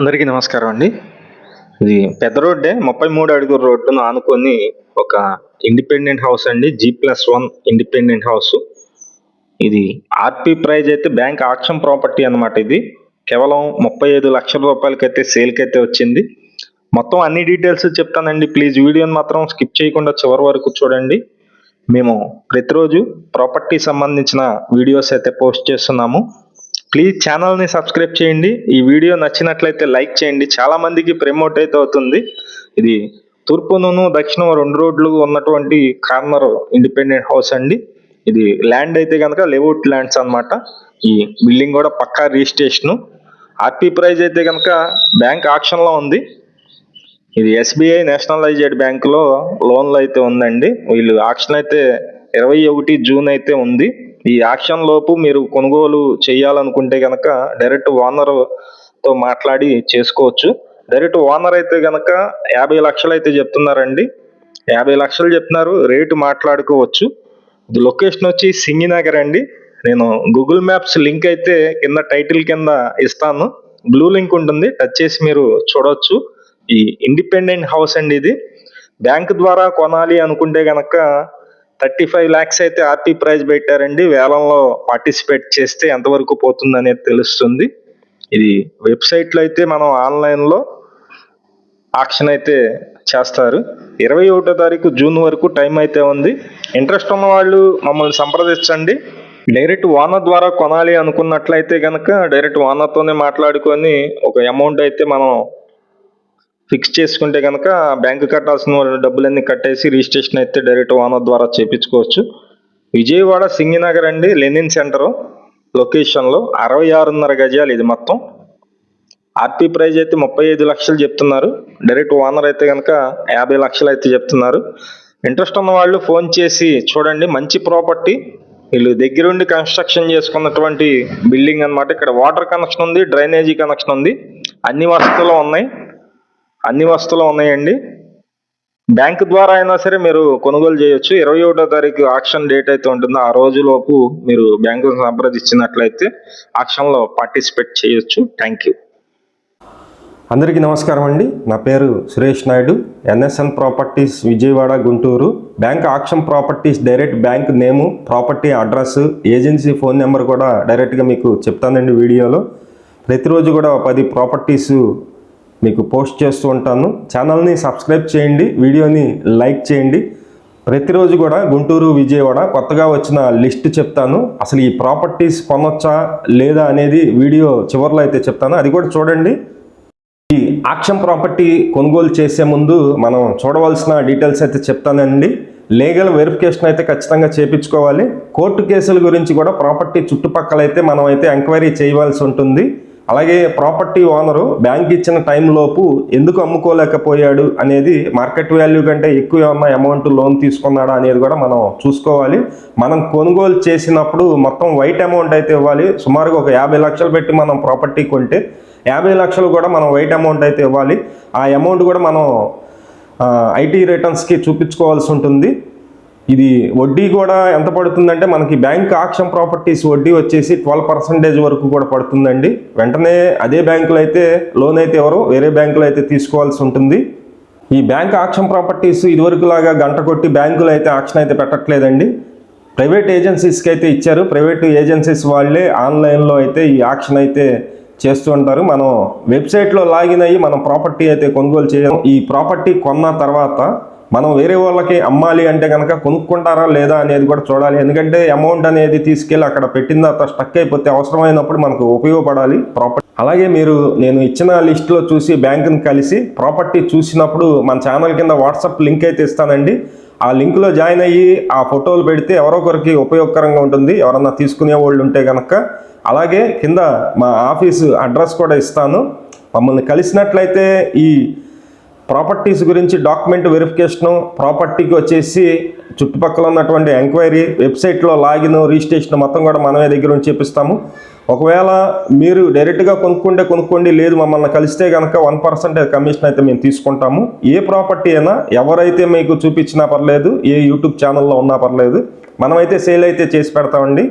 అందరికీ నమస్కారం అండి. ఇది పెద్ద రోడ్డే ముప్పై మూడు అడుగుల రోడ్డును ఆనుకొని ఒక ఇండిపెండెంట్ హౌస్ అండి. G plus one independent house. ఇది ఆర్పి ప్రైజ్ అయితే బ్యాంక్ ఆక్షన్ ప్రాపర్టీ అనమాట ఇది. కేవలం ముప్పై ఐదు లక్షల రూపాయలకైతే సేల్కి అయితే వచ్చింది. మొత్తం అన్ని డీటెయిల్స్ చెప్తానండి. ప్లీజ్ వీడియోని మాత్రం స్కిప్ చేయకుండా చివరి వరకు చూడండి. మేము ప్రతిరోజు ప్రాపర్టీ సంబంధించిన వీడియోస్ అయితే పోస్ట్ చేస్తున్నాము. ప్లీజ్ ఛానల్ని సబ్స్క్రైబ్ చేయండి. ఈ వీడియో నచ్చినట్లయితే లైక్ చేయండి. చాలామందికి ప్రమోట్ అయితే అవుతుంది. ఇది తూర్పును దక్షిణం రెండు రోడ్లు ఉన్నటువంటి కార్నర్ ఇండిపెండెంట్ హౌస్ అండి. ఇది ల్యాండ్ అయితే కనుక లేఅవుట్ ల్యాండ్స్ అన్నమాట. ఈ బిల్డింగ్ కూడా పక్కా రిజిస్ట్రేషన్. ఆర్పీ ప్రైజ్ అయితే కనుక బ్యాంక్ ఆక్షన్లో ఉంది. ఇది ఎస్బీఐ నేషనలైజ్డ్ బ్యాంకులో లోన్లు అయితే ఉందండి. వీళ్ళు ఆక్షన్ అయితే ఇరవై ఒకటి జూన్ అయితే ఉంది. ఈ యాక్షన్ లోపు మీరు కొనుగోలు చేయాలనుకుంటే కనుక డైరెక్ట్ ఓనర్తో మాట్లాడి చేసుకోవచ్చు. డైరెక్ట్ ఓనర్ అయితే కనుక యాభై లక్షలు అయితే చెప్తున్నారండి. యాభై లక్షలు చెప్తున్నారు రేటు మాట్లాడుకోవచ్చు. లొకేషన్ వచ్చి సింగినగర్ అండి. నేను గూగుల్ మ్యాప్స్ లింక్ అయితే కింద టైటిల్ కింద ఇస్తాను. బ్లూ లింక్ ఉంటుంది టచ్ చేసి మీరు చూడొచ్చు. ఈ ఇండిపెండెంట్ హౌస్ అండి ఇది. బ్యాంక్ ద్వారా కొనాలి అనుకుంటే కనుక థర్టీ ఫైవ్ ల్యాక్స్ అయితే ఆర్టీ ప్రైజ్ పెట్టారండి. వేలంలో పార్టిసిపేట్ చేస్తే ఎంతవరకు పోతుంది అనేది తెలుస్తుంది. ఇది వెబ్సైట్లో అయితే మనం ఆన్లైన్లో ఆక్షన్ అయితే చేస్తారు. ఇరవై ఒకటో తారీఖు జూన్ వరకు టైం అయితే ఉంది. ఇంట్రెస్ట్ ఉన్న వాళ్ళు మమ్మల్ని సంప్రదించండి. డైరెక్ట్ ఓనర్ ద్వారా కొనాలి అనుకున్నట్లయితే కనుక డైరెక్ట్ ఓనర్తోనే మాట్లాడుకొని ఒక అమౌంట్ అయితే మనం ఫిక్స్ చేసుకుంటే కనుక బ్యాంకు కట్టాల్సిన డబ్బులన్నీ కట్టేసి రిజిస్ట్రేషన్ అయితే డైరెక్ట్ ఓనర్ ద్వారా చేపించుకోవచ్చు. విజయవాడ సింగినగర్ అండి లెనిన్ సెంటర్ లొకేషన్లో అరవై ఆరున్నర గజాలు ఇది మొత్తం. ఆర్పీ ప్రైజ్ అయితే ముప్పై ఐదు లక్షలు చెప్తున్నారు. డైరెక్ట్ ఓనర్ అయితే కనుక యాభై లక్షలు అయితే చెప్తున్నారు. ఇంట్రెస్ట్ ఉన్న వాళ్ళు ఫోన్ చేసి చూడండి మంచి ప్రాపర్టీ. వీళ్ళు దగ్గరుండి కన్స్ట్రక్షన్ చేసుకున్నటువంటి బిల్డింగ్ అన్నమాట. ఇక్కడ వాటర్ కనెక్షన్ ఉంది డ్రైనేజీ కనెక్షన్ ఉంది. అన్ని వసతులు ఉన్నాయి. అన్ని వస్తువులు ఉన్నాయండి. బ్యాంక్ ద్వారా అయినా సరే మీరు కొనుగోలు చేయొచ్చు. ఇరవై ఒకటో తారీఖు ఆక్షన్ డేట్ అయితే ఉంటుందో ఆ రోజు లోపు మీరు బ్యాంకు సంప్రదించినట్లయితే ఆక్షన్లో పార్టిసిపేట్ చేయొచ్చు. Thank you. అందరికీ నమస్కారం అండి. నా పేరు Suresh Naidu. N S N properties Vijayawada Guntur. Bank auction properties direct bank name property address agency phone number కూడా డైరెక్ట్గా మీకు చెప్తానండి వీడియోలో. ప్రతిరోజు కూడా పది ప్రాపర్టీస్ మీకు పోస్ట్ చేస్తూ ఉంటాను. ఛానల్ని సబ్స్క్రైబ్ చేయండి. వీడియోని లైక్ చేయండి. ప్రతిరోజు కూడా గుంటూరు విజయవాడ కొత్తగా వచ్చిన లిస్ట్ చెప్తాను. అసలు ఈ ప్రాపర్టీస్ కొనొచ్చా లేదా అనేది వీడియో చివరిలో అయితే చెప్తాను. అది కూడా చూడండి. ఈ ఆక్షన్ ప్రాపర్టీ కొనుగోలు చేసే ముందు మనం చూడవలసిన డీటెయిల్స్ అయితే చెప్తానండి. లీగల్ వెరిఫికేషన్ అయితే ఖచ్చితంగా చేపించుకోవాలి కోర్టు కేసుల గురించి కూడా ప్రాపర్టీ చుట్టుపక్కల అయితే మనం అయితే ఎంక్వైరీ చేయవలసి ఉంటుంది. అలాగే ప్రాపర్టీ ఓనరు బ్యాంక్ ఇచ్చిన టైంలోపు ఎందుకు అమ్ముకోలేకపోయాడు అనేది మార్కెట్ వాల్యూ కంటే ఎక్కువ ఏమన్నా అమౌంట్ లోన్ తీసుకున్నాడా అనేది కూడా మనం చూసుకోవాలి. మనం కొనుగోలు చేసినప్పుడు మొత్తం వైట్ అమౌంట్ అయితే ఇవ్వాలి. సుమారుగా ఒక యాభై లక్షలు పెట్టి మనం ప్రాపర్టీ కొంటే యాభై లక్షలు కూడా మనం వైట్ అమౌంట్ అయితే ఇవ్వాలి. ఆ అమౌంట్ కూడా మనం ఐటీ రిటర్న్స్కి చూపించుకోవాల్సి ఉంటుంది. ఇది వడ్డీ కూడా ఎంత పడుతుందంటే మనకి బ్యాంక్ ఆక్షన్ ప్రాపర్టీస్ వడ్డీ వచ్చేసి ట్వెల్వ్ పర్సెంటేజ్ వరకు కూడా పడుతుందండి. వెంటనే అదే బ్యాంకులో అయితే లోన్ అయితే ఎవరు వేరే బ్యాంకులో అయితే తీసుకోవాల్సి ఉంటుంది. ఈ బ్యాంక్ ఆక్షన్ ప్రాపర్టీస్ ఇదివరకు లాగా గంట కొట్టి బ్యాంకులో అయితే ఆక్షన్ అయితే పెట్టట్లేదండి. ప్రైవేట్ ఏజెన్సీస్కి అయితే ఇచ్చారు. ప్రైవేట్ ఏజెన్సీస్ వాళ్ళే ఆన్లైన్లో అయితే ఈ ఆక్షన్ అయితే చేస్తూ ఉంటారు. మనం వెబ్సైట్లో లాగిన్ అయ్యి మనం ప్రాపర్టీ అయితే కొనుగోలు చేయడం ఈ ప్రాపర్టీ కొన్న తర్వాత మనం వేరే వాళ్ళకి అమ్మాలి అంటే కనుక కొనుక్కుంటారా లేదా అనేది కూడా చూడాలి. ఎందుకంటే అమౌంట్ అనేది తీసుకెళ్ళి అక్కడ పెట్టిన తర్వాత స్టక్ అయిపోతే అవసరమైనప్పుడు మనకు ఉపయోగపడాలి. ప్రాపర్టీ అలాగే మీరు నేను ఇచ్చిన లిస్ట్లో చూసి బ్యాంకుని కలిసి ప్రాపర్టీ చూసినప్పుడు మన ఛానల్ కింద వాట్సాప్ లింక్ అయితే ఇస్తానండి. ఆ లింక్లో జాయిన్ అయ్యి ఆ ఫోటోలు పెడితే ఎవరొకరికి ఉపయోగకరంగా ఉంటుంది. ఎవరన్నా తీసుకునే వాళ్ళు ఉంటే కనుక అలాగే కింద మా ఆఫీసు అడ్రస్ కూడా ఇస్తాను. మమ్మల్ని కలిసినట్లయితే ఈ ప్రాపర్టీస్ గురించి డాక్యుమెంట్ వెరిఫికేషను ప్రాపర్టీకి వచ్చేసి చుట్టుపక్కల ఉన్నటువంటి ఎంక్వైరీ వెబ్సైట్లో లాగిన్ రిజిస్ట్రేషన్ మొత్తం కూడా మనమే దగ్గర నుంచి చేపిస్తాము. ఒకవేళ మీరు డైరెక్ట్గా కొనుక్కుంటే కొనుక్కోండి లేదు మమ్మల్ని కలిస్తే కనుక వన్ పర్సెంట్ కమిషన్ అయితే మేము తీసుకుంటాము. ఏ ప్రాపర్టీ అయినా ఎవరైతే మీకు చూపించినా పర్లేదు ఏ యూట్యూబ్ ఛానల్లో ఉన్నా పర్లేదు మనమైతే సేల్ అయితే చేసి పెడతామండి.